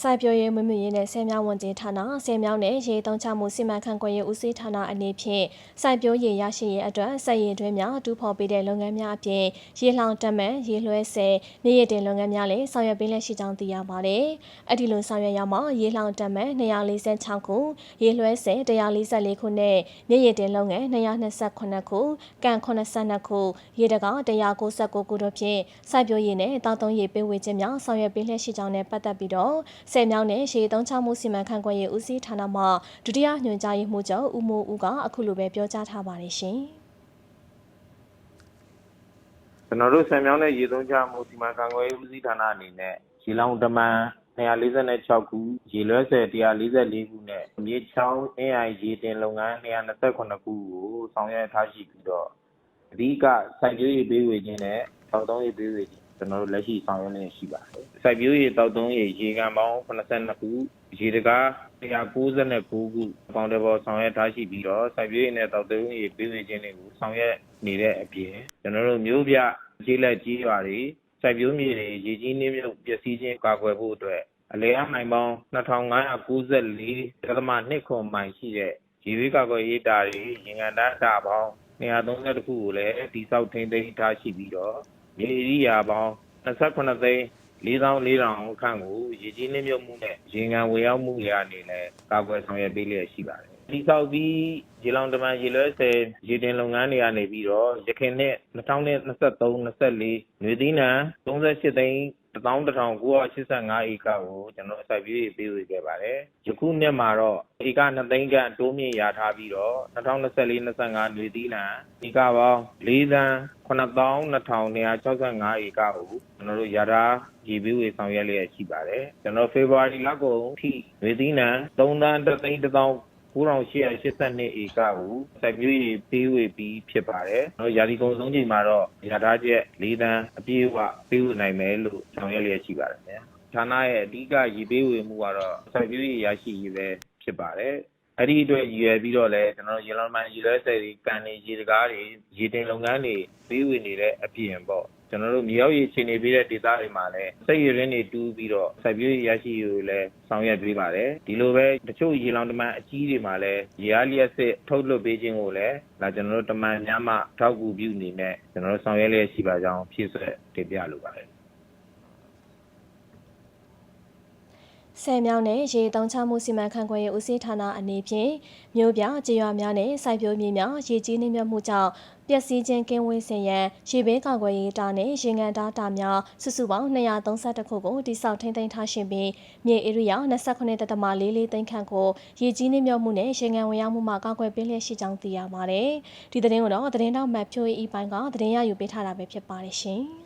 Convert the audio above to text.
စိုက်ပျိုးရေးမွေးမြူရေးနဲ့ဆယ်မြောင်းဝန်ကြီးဌာနဆယ်မြောင်းနဲ့ရေသုံးချမှုစီမံခန့်ခွဲရေးဦးစီးဌာနအနေဖြင့်စိုက်ပျိုးရေးရရှိရေးအတွက်စက်ရည်တွင်းများတူဖော်ပေးတဲ့လုပ်ငန်းများအပြင်ရေလှောင်တက်မှန်ရေလွှဲဆယ်မြေရည်တင်လုပ်ငန်းများလည်းဆောင်ရွက်ပေးလက်ရှိကြောင်းသိရပါတယ်။အဲ့ဒီလိုဆောင်ရွက်ရမှာရေလှောင်တက်မှန်246ခုရေလွှဲဆယ်144ခုနဲ့မြေရည်တင်လုပ်ငန်း228ခုကန်82ခုရေတကာ199ခုတို့ဖြင့်စိုက်ပျိုးရေးနဲ့တောက်သုံးရေးပေးဝေခြင်းများဆောင်ရွက်ပေးလက်ရှိကြောင်းနဲ့ပတ်သက်ပြီးတော့ဆယ်မြောင်းနဲ့ရေသုံးချမှုစီမံခန့်ခွဲရေးဦးစီးဌာနမှဒုတိယညွှန်ကြားရေးမှူးချုပ်ဦးမိုးဦးကအခုလိုပဲပြောကြားထားပါတယ်ရှင်။ကျွန်တော်တို့ဆံမြောင်းတဲ့ရေသုံးချမှုစီမံခန့်ခွဲရေးဦးစီးဌာနအနေနဲ့ရေလောင်တမန်246ခုရေလွှဲဆယ်144ခုနဲ့မြေချောင်းအင်းအိုင်ရေတင်လုပ်ငန်း228ခုကိုဆောင်ရွက်ထားရှိပြီးတော့အဓိကစိုက်ပျိုးရေးပေးဝေခြင်းနဲ့တောက်သုံးရေးပေးဝေခြင်း ကျွန်တော်တို့လက်ရှိဆောင်ရွက်နေရှိပါတယ်။စိုက်ပျိုးရေးတောက်သုံးရေးရေကန်ပေါင်း82ခုရေတကား199ခုအပေါင်းတဘောဆောင်ရွက်ထားရှိပြီးတော့စိုက်ပျိုးရေးနဲ့တောက်သုံးရေးပေးဝေခြင်းတွေကိုဆောင်ရွက်နေတဲ့အပြင်ကျွန်တော်တို့မျိုးပြကျေးလက်ကြီးရွာတွေစိုက်ပျိုးမြေတွေရေကြီးနှင်းမြုပ်ပျက်စီးခြင်းကာကွယ်ဖို့အတွက်အလဲအမိုင်ပေါင်း2594.2ခွန်မိုင်ရှိတဲ့ရေဘေးကာကွယ်ရေးတာတွေရင်ကန်တာတာပေါင်း230ခုကိုလည်းတိစောက်ထိန်းသိမ်းထားရှိပြီးတော့ မြေဧရိယာပေါင်း28သိန်း4400ခန့်ကိုရေကြီးနှင်းမြုပ်မှုနဲ့ရင်ကန်ဝေရောက်မှုရအနေနဲ့ကာကွယ်ဆောင်ရွက်ပေးလျက်ရှိပါတယ်တိစောက်ပြီးရေလောင်တမန်ရေလွှဲဆယ်ရေတင်လုပ်ငန်းတွေကနေပြီးတော့ရခိုင်နှစ်2023 24နေသီးနံ38သိန်း 11985 ဧကကို ကျွန်တော်စိုက်ပျိုးရေးပေးဝေခဲ့ပါတယ်။ယခုနှစ်မှာတော့ ဧက2သိန်းခန့် တိုးမြင့်ရထားပြီးတော့2024 25နေသီးနံဧကပေါင်း4သန်း9265ဧကကို ကျွန်တော်တို့ရထားရေပေးဝေဆောင်ရွက်လျက်ရှိပါတယ်။ကျွန်တော်ဖေဖော်ဝါရီလကုန်ထိနေသီးနံ3သန်း3သိန်း1000 9882ဧကကိုစိုက်ပျိုးရေးပေးဝေပြီးဖြစ်ပါတယ်။တော့ရာသီကုန်ဆုံးချိန်မှာတော့ရထားချက်၄တန်းအပြည့်အဝပေးဝေနိုင်မယ်လို့ဆောင်ရွက်လျက်ရှိပါတယ်ဗျာ။ဌာနရဲ့အဓိကရည်ပေးဝေမှုကတော့စိုက်ပျိုးရေးရရှိရေးပဲဖြစ်ပါတယ်။အဲ့ဒီအတွက်ရည်ရွယ်ပြီးတော့လဲကျွန်တော်တို့ရေလောင်မှန်ရေလဲဆယ်တွေကန်နေရေတကားတွေရေတင်လုပ်ငန်းတွေပေးဝေနေတဲ့အပြင်ပေါ့ ကျွန်တော်တို့မြေရောက်ရည်ချိန်နေပြီးတဲ့ဒေသတွေမှာလည်းစိတ်ရင်းတွေတူးပြီးတော့စိုက်ပျိုးရေးရရှိရေးကိုလည်းဆောင်ရွက်ပေးပါတယ်ဒီလိုပဲတချို့ရေလောင်တမန်အကြီးတွေမှာလည်းရေအားလျက်စစ်ထုတ်လွှတ်ပေးခြင်းကိုလည်းဒါကျွန်တော်တို့တမန်များမှထောက်ကူပြုအနေနဲ့ကျွန်တော်တို့ဆောင်ရွက်လျက်ရှိပါကြောင်းဖြည့်ဆွတ်တင်ပြလိုပါတယ် ဆယ်မြောင်းနဲ့ရေသုံးချမှုစီမံခန့်ခွဲရေးဦးစီးဌာနအနေဖြင့်မြို့ပြကြေးရွာများနဲ့စိုက်ပျိုးမြေများရေကြီးနှိမ့်မြတ်မှုကြောင့်ပျက်စီးခြင်းကင်းဝေးစေရန်ရေဘေးကာကွယ်ရေးတာနဲ့ရေငန်တာတာများစုစုပေါင်း232ခုကိုတိစောက်ထိန်းသိမ်းထားရှင်ပြီးမြေဧရိယာ29.44သိန်းခန့်ကိုရေကြီးနှိမ့်မြတ်မှုနဲ့ရေငန်ဝင်ရောက်မှုမှကာကွယ်ပေးလျက်ရှိကြောင်းသိရပါတယ်။ဒီသတင်းကိုတော့သတင်းတောက်မှတ်ဖြိုးဤပိုင်းကသတင်းရယူပေးထားတာပဲဖြစ်ပါတယ်ရှင်။